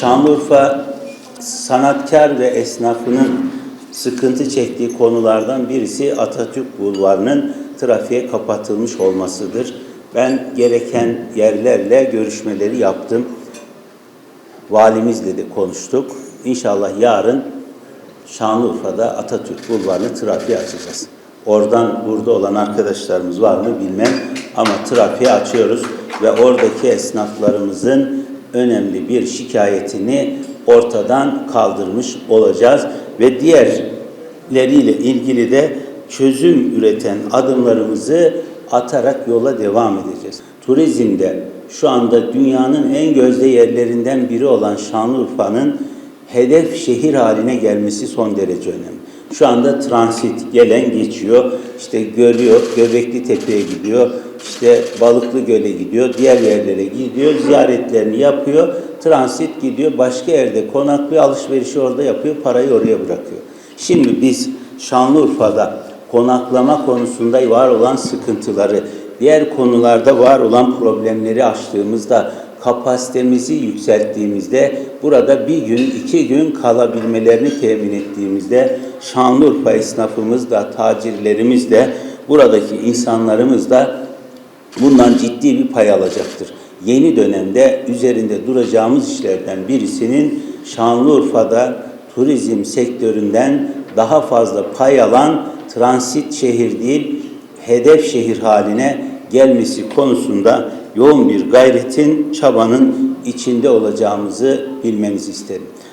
Şanlıurfa sanatkar ve esnafının sıkıntı çektiği konulardan birisi Atatürk Bulvarı'nın trafiğe kapatılmış olmasıdır. Ben gereken yerlerle görüşmeleri yaptım. Valimizle de konuştuk. İnşallah yarın Şanlıurfa'da Atatürk Bulvarı'nı trafiğe açacağız. Oradan burada olan arkadaşlarımız var mı bilmem ama trafiğe açıyoruz ve oradaki esnaflarımızın önemli bir şikayetini ortadan kaldırmış olacağız ve diğerleriyle ilgili de çözüm üreten adımlarımızı atarak yola devam edeceğiz. Turizmde şu anda dünyanın en gözde yerlerinden biri olan Şanlıurfa'nın hedef şehir haline gelmesi son derece önemli. Şu anda transit gelen geçiyor, işte görüyor, Göbekli Tepe'ye gidiyor, işte Balıklı Göl'e gidiyor, diğer yerlere gidiyor, ziyaretlerini yapıyor, transit gidiyor, başka yerde konaklıyor, alışverişi orada yapıyor, parayı oraya bırakıyor. Şimdi biz Şanlıurfa'da konaklama konusunda var olan sıkıntıları, diğer konularda var olan problemleri aştığımızda, kapasitemizi yükselttiğimizde, burada bir gün, iki gün kalabilmelerini temin ettiğimizde, Şanlıurfa esnafımız da, tacirlerimiz de, buradaki insanlarımız da bundan ciddi bir pay alacaktır. Yeni dönemde üzerinde duracağımız işlerden birisinin Şanlıurfa'da turizm sektöründen daha fazla pay alan transit şehir değil, hedef şehir haline gelmesi konusunda yoğun bir gayretin, çabanın içinde olacağımızı bilmenizi isterim.